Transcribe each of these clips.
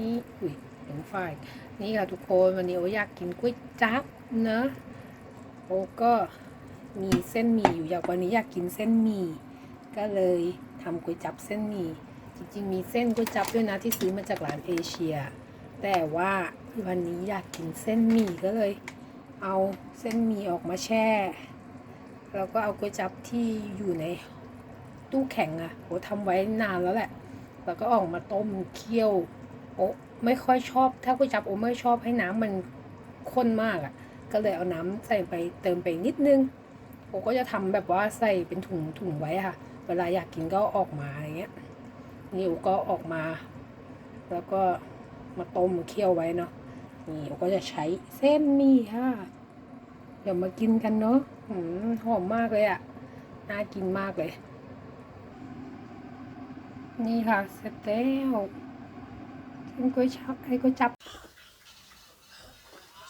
นี้อุ้ยถึงฝ่ายนี่ค่ะทุกคนวันนี้โออยากกินก๋วยจั๊บนะโอก็มีเส้นหมี่อยู่อยากวันนี้อยากกินเส้นหมี่ก็เลยทำก๋วยจั๊บเส้นหมี่จริงๆ มีเส้นก๋วยจั๊บด้วยนะที่ซื้อมาจากร้านเอเชีย แต่ว่าวันนี้อยากกินเส้นหมี่ก็เลย เอาเส้นหมี่ออกมาแช่แล้วก็เอาก๋วยจั๊บที่อยู่ในตู้แข็งอะโอทำไว้นานแล้วแหละ แล้วก็ออกมาต้มเคี่ยว โอไม่ค่อยชอบ ถ้าก๋วยจับโอไม่ชอบให้น้ำมันข้นมากอะ่ะ ก็เลยเอาน้ำใส่ไปเติมไปนิดนึงโอก็จะทำแบบว่าใส่เป็นถุงถุงไว้ค่ะ เวลาอยากกินก็ออกมาอย่างเงี้ยนี่โอก็ออกมา แล้วก็มาต้มเคี่ยวไว้เนาะนี่โอก็จะใช้เส้นหมี่ค่ะเดี๋ยวมากินกันเนาะหืมหอมมากเลยอะ่ะน่ากินมากเลย นี่ค่ะเสร็จแล้วเส้นก๋วยจับให้ก๋วยจับ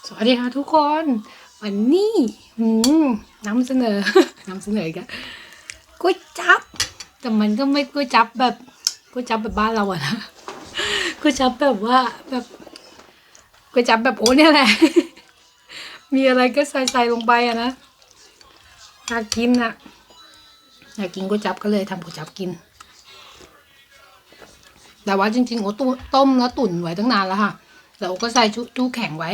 สวัสดีค่ะทุกคน วันนี้นำเสนอนำเสนออีกันก๋วยจับ แต่มันก็ไม่ก๋วยจับแบบก๋วยจับแบบบ้านเราอะนะก๋วยจับแบบว่าแบบก๋วยจับแบบโอ้เนี่ยแหละ มีอะไรก็ใส่ใส่ลงไปอะนะอยากกินอะอยากกินก๋วยจับก็เลยทำก๋วยจับกิน แต่ว่าจริงๆโอ้ต้มต้มแล้วตุ๋นไว้ตั้งนานแล้วค่ะแล้วโอ้ก็ใส่ชุตู้แข็งไว้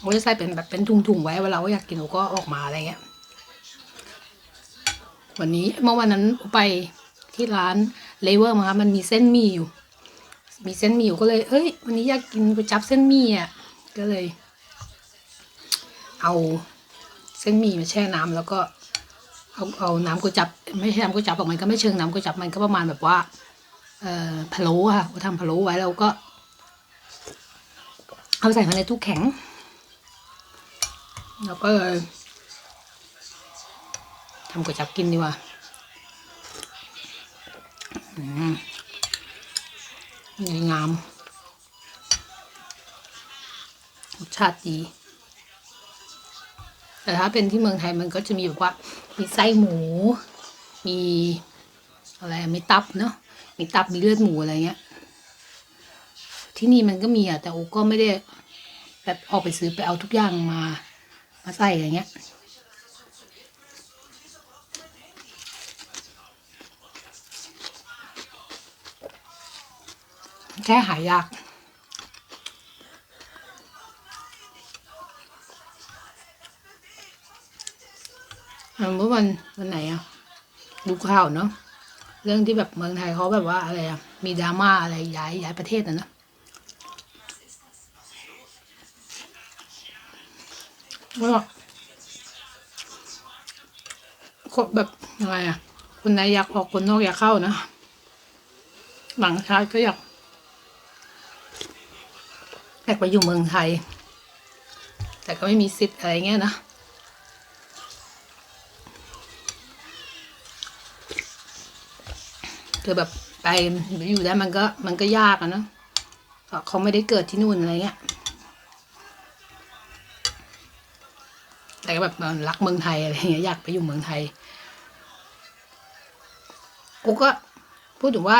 โอ้จะใส่เป็นแบบเป็นถุงๆไว้เวลาโออยากกินโอ้ก็ออกมาอะไรเงี้ย วันนี้เมื่อวันนั้นไปที่ร้านเลเวอร์มามันมีเส้นหมี่อยู่ มีเส้นหมี่อยู่ก็เลยเอ้ย วันนี้อยากกินก๋วยจั๊บเส้นหมี่อะ ก็เลย เอาเส้นหมี่มาแช่น้ำแล้วก็เอาเอาน้ำก๋วยจั๊บไม่ใช่น้ำก๋วยจั๊บหรอกมันก็ไม่เชิงน้ำก๋วยจั๊บมันก็ประมาณแบบว่า พะโล้ค่ะเราทำพะโล้ไว้แล้วก็ เอาใส่มาในตู้แข็ง แล้วก็เลยทำก๋วยจับกินดีกว่าอืมงามรสชาติดี แต่ถ้าเป็นที่เมืองไทยมันก็จะมีแบบว่า มีไส้หมู มีอะไรอะมีตับเนาะ มีตับมีเลือดหมูอะไรเงี้ย ที่นี่มันก็มีอะแต่โอก็ไม่ได้แบบออกไปซื้อไปเอาทุกอย่างมา มาใส่อย่างเงี้ยแค่หายากเมื่อวันวันไหนอะ ดูข่าวเนาะ เรื่องที่แบบเมืองไทยเขาแบบว่าอะไรอะมีดราม่าอะไรย้ายย้ายประเทศนะนะก็คนแบบยังไงอะคนในอยากออกคนนอกอยากเข้านะหลังชาติก็อยากอยากไปอยู่เมืองไทย แต่ก็ไม่มีสิทธิ์อะไรเงี้ยนะ คือแบบไปอยู่ได้มันก็มันก็ยากอะเนาะเพราะเขาไม่ได้เกิดที่นู่นอะไรเงี้ยแต่ก็แบบรักเมืองไทยอะไรเงี้ยอยากไปอยู่เมืองไทยกูก็พูดถึงว่า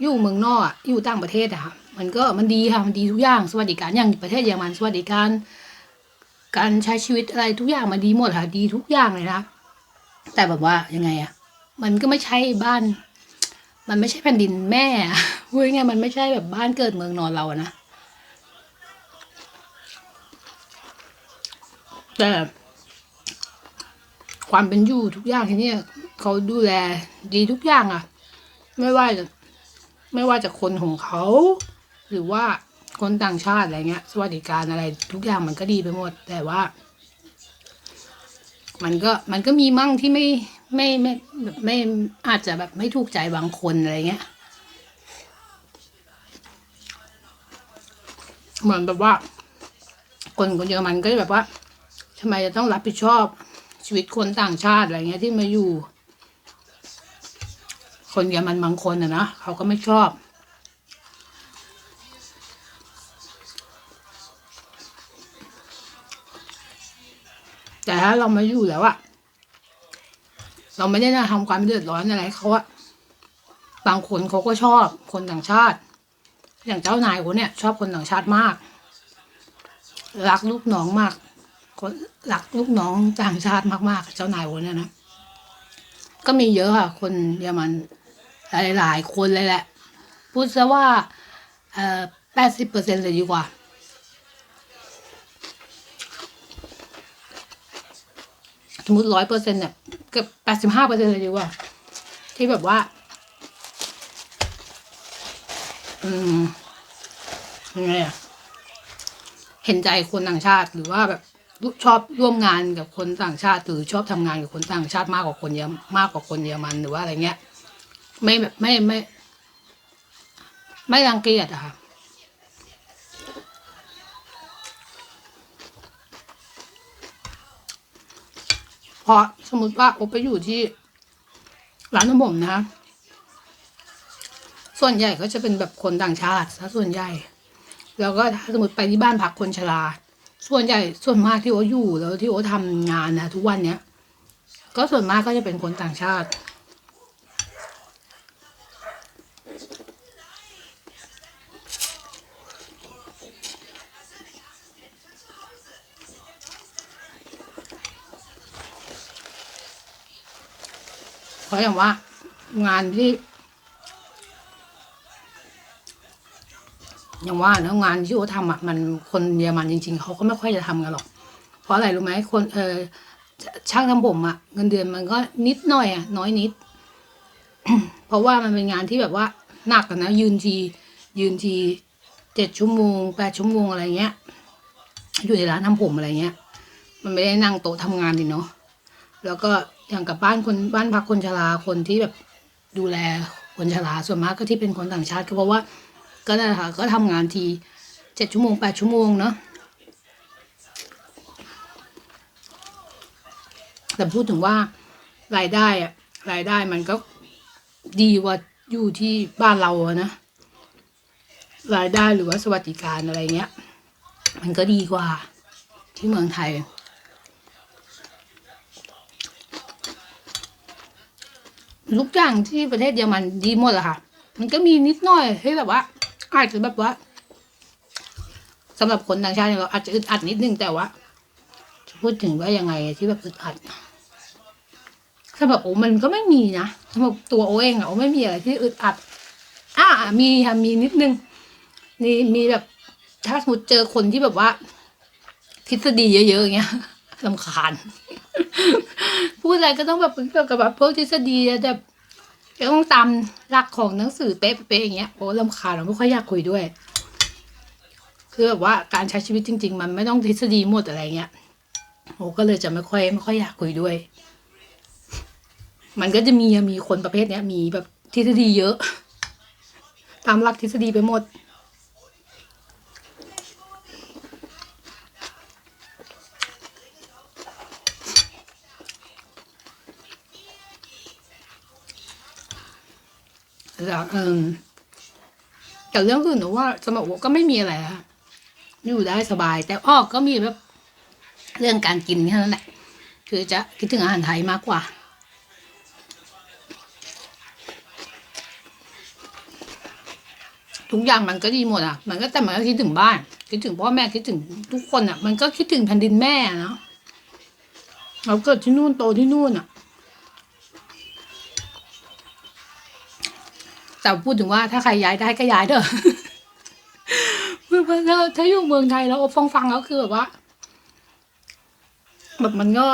อยู่เมืองนอกอะอยู่ต่างประเทศอะค่ะมันก็มันดีค่ะมันดีทุกอย่างสวัสดิการอย่างประเทศเยอรมันสวัสดิการ การใช้ชีวิตอะไรทุกอย่างมันดีหมดค่ะ ดีทุกอย่างเลยนะแต่แบบว่ายังไงอะมันก็ไม่ใช่บ้าน มันไม่ใช่แผ่นดินแม่พูดง่ายมันไม่ใช่แบบบ้านเกิดเมืองนอนเราอะนะ แต่ ความเป็นอยู่ทุกอย่างที่นี่เขาดูแลดีทุกอย่างอะไม่ว่าจะไม่ว่าจะคนของเขา หรือว่าคนต่างชาติอะไรเงี้ย สวัสดิการอะไรทุกอย่างมันก็ดีไปหมด แต่ว่า มันก็มันก็มีมั่งที่ไม่ ไม่ไม่แบบไม่อาจจะแบบไม่ถูกใจบางคนอะไรเงี้ย เหมือนแบบว่า คนคนเยอรมันก็จะแบบว่าทำไมจะต้องรับผิดชอบชีวิตคนต่างชาติอะไรเงี้ยที่มาอยู่ คนเยอรมันบางคนอะนะเขาก็ไม่ชอบแต่ถ้าเรามาอยู่แล้วอะ เราไม่ได้นะทำความเดือดร้อนอะไรเขาอะบางคนเขาก็ชอบคนต่างชาติ อย่างเจ้านายโอเนี่ย ชอบคนต่างชาติมาก รักลูกน้องมากคนรักลูกน้องต่างชาติมากๆ เจ้านายโอเนี่ยนะก็มีเยอะค่ะ คนเยอรมันหลายๆคนเลยแหละ พูดซะว่าเอ่อแปดสิบเปอร์เซ็นต์เลยดีกว่าสมมติร้อยเปอร์เซ็นต์เนี่ย เกือบแปดสิบห้าเปอร์เซ็นเลยดีกว่า ที่แบบว่า อืมยังไงอะเห็นใจคนต่างชาติหรือว่าแบบชอบร่วมงานกับคนต่างชาติ หรือชอบทำงานกับคนต่างชาติมากกว่าคนเยอะมากกว่าคนเยอรมันหรือว่าอะไรเงี้ย ไม่แบบไม่ไม่ ไม่รังเกียจอะค่ะ ราะสมมติว่าโอไปอยู่ที่ร้านน้ำผมนะคะส่วนใหญ่ก็จะเป็นแบบคนต่างชาติซะส่วนใหญ่ แล้วก็ถ้าสมมติไปที่บ้านพักคนชราส่วนใหญ่ส่วนมากที่โออยู่แล้วที่โอทำงานนะทุกวันเนี้ยก็ส่วนมากก็จะเป็นคนต่างชาติ ราะอย่างว่า งานที่อย่างว่าเนะงานที่โอทำอะมันคนเยอรมันจริง ๆเขาก็ไม่ค่อยจะทำกันหรอก เพราะอะไรรู้ไหมคนเออช่างทำผมอะเงินเดือนมันก็นิดหน่อยอะน้อยนิด เพราะว่ามันเป็นงานที่แบบว่าหนักอะนะยืนที ยืนทีเจ็ดชั่วโมงแปดชั่วโมงอะไรเงี้ย อยู่ในร้านทำผมอะไรเงี้ย มันไม่ได้นั่งโต๊ะทำงานดิเนาะแล้วก็ อย่างกับบ้านคนบ้านพักคนชราคนที่แบบดูแลคนชราส่วนมากก็ที่เป็นคนต่างชาติก็เพราะว่า ก็นั่นแหละค่ะก็ทำงานทีเจ็ดชั่วโมงแปดชั่วโมงเนาะแต่พูดถึงว่ารายได้อะรายได้มันก็ดีกว่าอยู่ที่บ้านเราอะนะรายได้หรือว่าสวัสดิการอะไรเงี้ย มันก็ดีกว่าที่เมืองไทย ทุกอย่างที่ประเทศเยอรมันดีหมดแหละค่ะ มันก็มีนิดหน่อยที่แบบว่า อาจจะแบบว่าสำหรับคนต่างชาติเนี่ยเราอาจจะอึดอัดนิดนึงแต่ว่าพูดถึงว่ายังไงที่แบบอึดอัดสำหรับโอมันก็ไม่มีนะสำหรับตัวโอเองอะโอไม่มีอะไรที่อึดอัด อ่ามีค่ะมีนิดนึงนี่มีแบบถ้าสมมติเจอคนที่แบบว่า ทฤษฎีเยอะๆอย่างเงี้ย ลำคาญ พูดอะไรก็ต้องแบบเกี่ยวกับแบบพวกทฤษฎีแบบจะต้องตามหลักของหนังสือเป๊ะๆอย่างเงี้ยโอ้ลำคาญเราไม่ค่อยอยากคุยด้วย คือแบบว่าการใช้ชีวิตจริง ๆ มันไม่ต้องทฤษฎีหมดอะไรเงี้ยโอ้ก็เลยจะไม่ค่อยไม่ค่อยอยากคุยด้วย มันก็จะมีมีคนประเภทเนี้ย มีแบบทฤษฎีเยอะ ตามหลักทฤษฎีไปหมด แล้วเออแต่เรื่องอื่นหนูว่าสำหรับโอก็ไม่มีอะไรค่ะอยู่ได้สบาย แต่อ้อก็มีแบบเรื่องการกินแค่นั้นแหละ คือจะคิดถึงอาหารไทยมากกว่า ทุกอย่างมันก็ดีหมดอะ มันก็แต่มันก็คิดถึงบ้าน คิดถึงพ่อแม่คิดถึงทุกคนอะ มันก็คิดถึงแผ่นดินแม่อะเนาะเราเกิดที่นู่นโตที่นู่นอะ แต่พูดถึงว่าถ้าใครย้ายได้ก็ย้ายเถอะเพื่อถ้าถ้าอยู่เมืองไทยแล้วฟังฟังแล้วคือแบบว่า แบบมันก็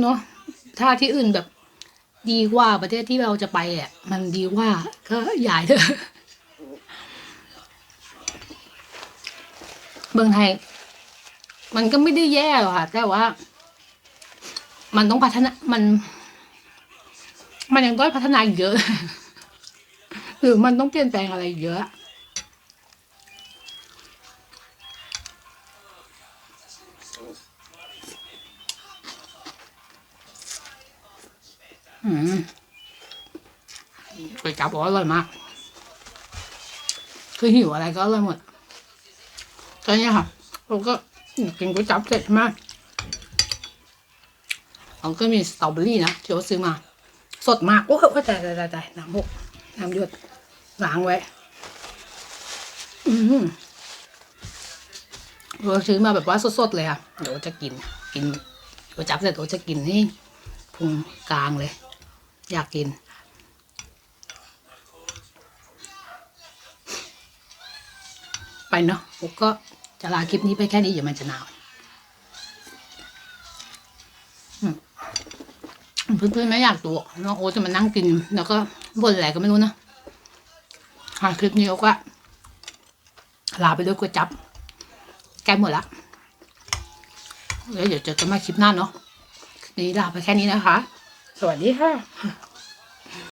เนาะถ้าที่อื่นแบบ ดีกว่าประเทศที่เราจะไปอะมันดีกว่าก็ย้ายเถอะเมืองไทย มันก็ไม่ได้แย่หรอกค่ะ แต่ว่า มันต้องพัฒนามัน มันยังต้องพัฒนาอีกเยอะ หรือมันต้องเปลี่ยนแปลงอะไรเยอะ อืมก๋วยจั๊บอกว่าอร่อยมาก คือหิวอะไรก็อร่อยหมด ตอนนี้ค่ะเราก็กินก๋วยจั๊บเสร็จใช่ไหมเราก็มีสตรอเบอรี่นะที่เราซื้อมา สดมาก โอ้โอ้ยตายตายตายตายน้ำหกน้ำหยด ล้างไว้ออืมเราซื้อมาแบบว่าสดๆเลยค่ะ เดี๋ยวจะกิน กินเดี๋ยวจับเสร็จเดี๋ยวจะกินนี่พุงกลางเลย อยากกิน ไปเนาะผมก็จะลาคลิปนี้ไปแค่นี้เดี๋ยวมันจะหนาวเพื่อนๆไม่อยากดูน้องโอ๊ตจะมานั่งกิน แล้วก็บ่นอะไรก็ไม่รู้นะ คลิปนี้ก็ลาไปด้วยก๋วยจับใกล้หมดละแล้วเดี๋ยวเจอกันใหมาคลิปหน้าเนาะคลิปนี้ลาไปแค่นี้นะคะ สวัสดีค่ะ